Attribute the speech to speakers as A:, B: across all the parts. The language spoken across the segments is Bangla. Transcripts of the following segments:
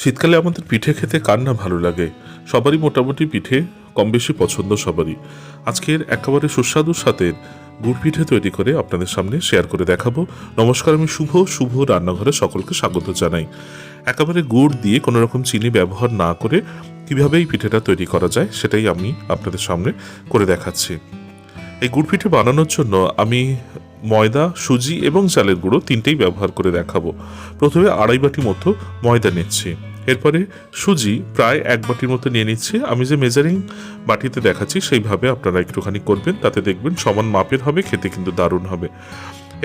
A: শীতকালে আমাদের পিঠে খেতে কার না ভালো লাগে? সবারই মোটামুটি পিঠে কম বেশি পছন্দ সবারই। আজকের একেবারে সুস্বাদুর সাথে গুড় পিঠে তৈরি করে আপনাদের সামনে শেয়ার করে দেখাবো। নমস্কার, আমি শুভ শুভ রান্নাঘরে সকলকে স্বাগত জানাই। একেবারে গুড় দিয়ে কোনো রকম চিনি ব্যবহার না করে কীভাবে এই পিঠেটা তৈরি করা যায় সেটাই আমি আপনাদের সামনে করে দেখাচ্ছি। এই গুড় পিঠে বানানোর জন্য আমি ময়দা, সুজি এবং চালের গুঁড়ো তিনটেই ব্যবহার করে দেখাবো। প্রথমে আড়াই বাটি মতো ময়দা নিচ্ছি। এরপরে সুজি প্রায় এক বাটির মতো নিয়ে নিচ্ছি। আমি যে মেজারিং বাটিতে দেখাচ্ছি, সেইভাবে আপনারা একটুখানি করবেন, তাতে দেখবেন সমান মাপের হবে, খেতে কিন্তু দারুণ হবে।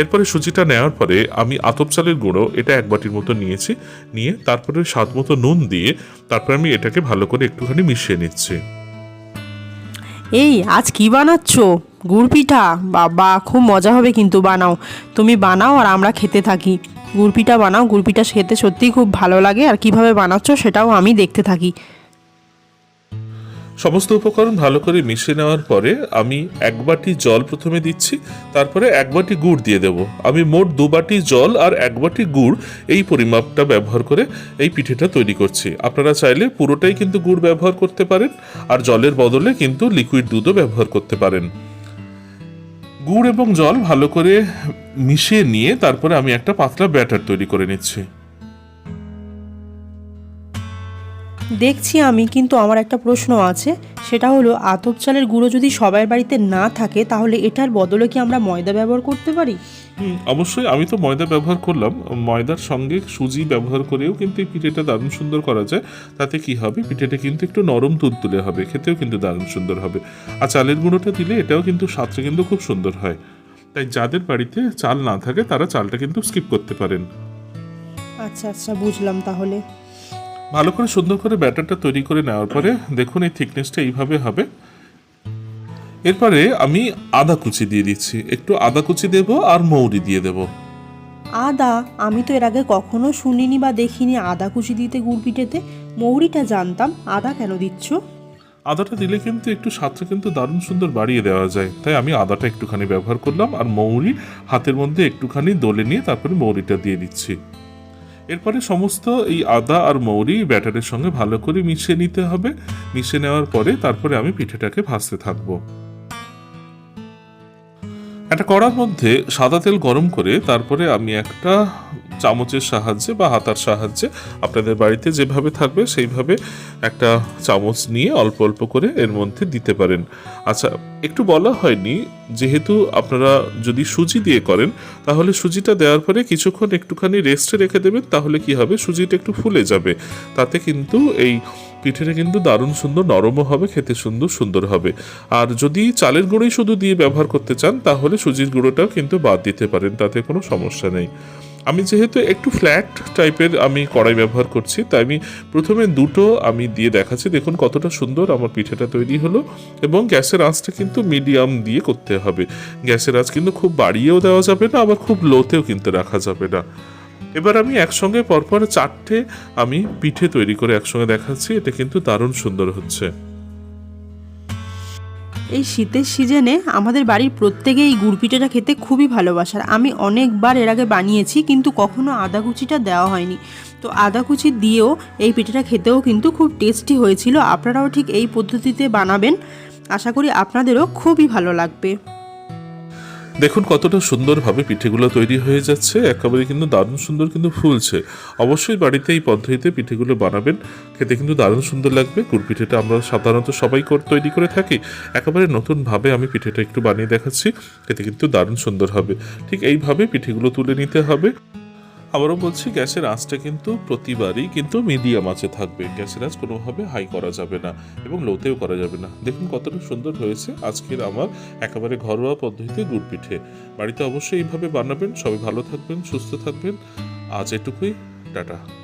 A: এরপরে সুজিটা নেওয়ার পরে আমি আতপ চালের গুঁড়ো এটা এক বাটির মতো নিয়েছি, নিয়ে তারপরে স্বাদ মতো নুন দিয়ে তারপরে আমি এটাকে ভালো করে একটুখানি মিশিয়ে নিচ্ছি।
B: এই, আজ কি বানাচ্ছ? গুড় পিঠা বাবা, খুব মজা হবে কিন্তু বানাও। তুমি বানাও আর আমরা খেতে থাকি। গুড় পিঠা বানাও গুড় পিঠা খেতে সত্যিই খুব ভালো লাগে। আর কীভাবে বানাচ্ছ সেটাও আমি দেখতে থাকি।
A: সমস্ত উপকরণ ভালো করে মিশিয়ে নেওয়ার পরে আমি এক বাটি জল প্রথমে দিচ্ছি, তারপরে এক বাটি গুড় দিয়ে দেব। আমি মোট দু বাটি জল আর এক বাটি গুড় এই পরিমাপটা ব্যবহার করে এই পিঠেটা তৈরি করছি। আপনারা চাইলে পুরোটাই কিন্তু গুড় ব্যবহার করতে পারেন, আর জলের বদলে কিন্তু লিকুইড দুধও ব্যবহার করতে পারেন। গুড় এবং জল ভালো করে মিশিয়ে নিয়ে তারপরে আমি একটা পাতলা ব্যাটার তৈরি করে নিচ্ছি।
B: দেখছি আমি, কিন্তু আমার একটা প্রশ্ন আছে। সেটা হলো, আতপ চালের গুঁড়ো যদি সবার বাড়িতে না থাকে, তাহলে এটার বদলে কি আমরা ময়দা ব্যবহার করতে পারি?
A: অবশ্যই আমি তো ময়দা ব্যবহার করলাম। ময়দার সঙ্গে সুজি ব্যবহার করেও কিন্তু এই পিঠেটা দারুণ সুন্দর করা যায়। তাতে কি হবে? পিঠেটা কিন্তু একটু নরম তুলতুলে হবে খেতেও কিন্তু দারুণ সুন্দর হবে। আর চালের গুঁড়োটা দিলে এটাও কিন্তু স্বাদটা কিন্তু খুব সুন্দর হয়। তাই যাদের বাড়িতে চাল না থাকে তারা চালটা কিন্তু স্কিপ করতে পারেন।
B: আচ্ছা আচ্ছা বুঝলাম তাহলে।
A: ভালো করে সুন্দর করে ব্যাটারটা তৈরি করে নেওয়ার পরে দেখুন এই থিকনেসটা এইভাবে হবে। এরপরে আমি আদা কুচি দিয়ে দিচ্ছি। একটু আদা কুচি দেব আর মৌরি দিয়ে দেবো।
B: আদা? আমি তো এর আগে কখনো শুনিনি বা দেখিনি আদা কুচি দিতে গুড় পিঠেতে। মৌরিটা জানতাম। আদা কেন দিচ্ছ?
A: আদাটা দিলে কিন্তু একটু স্বাদটা কিন্তু দারুণ সুন্দর বাড়িয়ে দেওয়া যায়। তাই আমি আদাটা একটুখানি ব্যবহার করলাম আর মৌরি হাতের মধ্যে একটুখানি দলে নিয়ে তারপরে মৌরিটা দিয়ে দিচ্ছি। এরপরে সমস্ত এই আদা আর মৌরি ব্যাটারের সঙ্গে ভালো করে মিশিয়ে নিতে হবে। মিশিয়ে নেওয়ার পরে তারপরে আমি পিঠেটাকে ভাজতে থাকব। একটা কড়ার মধ্যে সাদা তেল গরম করে তারপরে আমি একটা চামচের সাহায্যে বা হাতার সাহায্যে আপনাদের বাড়িতে যেভাবে থাকবে সেইভাবে একটা চামচ নিয়ে অল্প অল্প করে এর মধ্যে দিতে পারেন। আচ্ছা একটু বলা হয়নি, যেহেতু আপনারা যদি সুজি দিয়ে করেন, তাহলে সুজিটা দেওয়ার পরে কিছুক্ষণ একটুখানি রেস্টে রেখে দেবেন, তাহলে কি হবে? সুজিটা একটু ফুলে যাবে। তাতে কিন্তু এই পিঠেটা কিন্তু দারুণ সুন্দর নরমও হবে, খেতে সুন্দর সুন্দর হবে। আর যদি চালের গুঁড়োই শুধু দিয়ে ব্যবহার করতে চান, তাহলে সুজির গুঁড়োটাও কিন্তু বাদ দিতে পারেন, তাতে কোনো সমস্যা নেই। আমি যেহেতু একটু ফ্ল্যাট টাইপের আমি কড়াই ব্যবহার করছি, তাই আমি প্রথমে দুটো আমি দিয়ে দেখাচ্ছি। দেখুন কতটা সুন্দর আমার পিঠেটা তৈরি হলো এবং গ্যাসের আঁচটা কিন্তু মিডিয়াম দিয়ে করতে হবে। গ্যাসের আঁচ কিন্তু খুব বাড়িয়েও দেওয়া যাবে না, আবার খুব লোতেও কিন্তু রাখা যাবে না। এবার আমি একসঙ্গে পরপর চারটে আমি পিঠে তৈরি করে একসঙ্গে দেখাচ্ছি, এটা কিন্তু দারুণ সুন্দর হচ্ছে।
B: এই শীতের সিজনে আমাদের বাড়ির প্রত্যেকে এই গুড় পিঠেটা খেতে খুবই ভালোবাসার আমি অনেকবার এর আগে বানিয়েছি, কিন্তু কখনও আদা কুচিটা দেওয়া হয়নি। তো আদা কুচি দিয়েও এই পিঠেটা খেতেও কিন্তু খুব টেস্টি হয়েছিল। আপনারাও ঠিক এই পদ্ধতিতে বানাবেন। আশা করি আপনাদেরও খুবই ভালো লাগবে।
A: দেখুন কতটা সুন্দরভাবে পিঠেগুলো তৈরি হয়ে যাচ্ছে। একেবারে কিন্তু দারুণ সুন্দর কিন্তু ফুলছে। অবশ্যই বাড়িতে এই পদ্ধতিতে পিঠেগুলো বানাবেন। খেতে কিন্তু দারুণ সুন্দর লাগবে। গুড় পিঠেটা আমরা সাধারণত সবাই তৈরি করে থাকি। একেবারে নতুনভাবে আমি পিঠেটা একটু বানিয়ে দেখাচ্ছি। খেতে কিন্তু দারুণ সুন্দর হবে। ঠিক এইভাবে পিঠেগুলো তুলে নিতে হবে। আবারও বলছি, গ্যাসের আঁচটা কিন্তু প্রতিবারই কিন্তু মিডিয়াম আঁচে থাকবে। গ্যাসের আঁচ কোনোভাবে হাই করা যাবে না এবং লোতেও করা যাবে না। দেখুন কতটা সুন্দর হয়েছে আজকের আমার একেবারে ঘরোয়া পদ্ধতিতে গুড় পিঠে। বাড়িতে অবশ্যই এইভাবে বানাবেন। সবাই ভালো থাকবেন, সুস্থ থাকবেন। আজ এটুকুই। টাটা।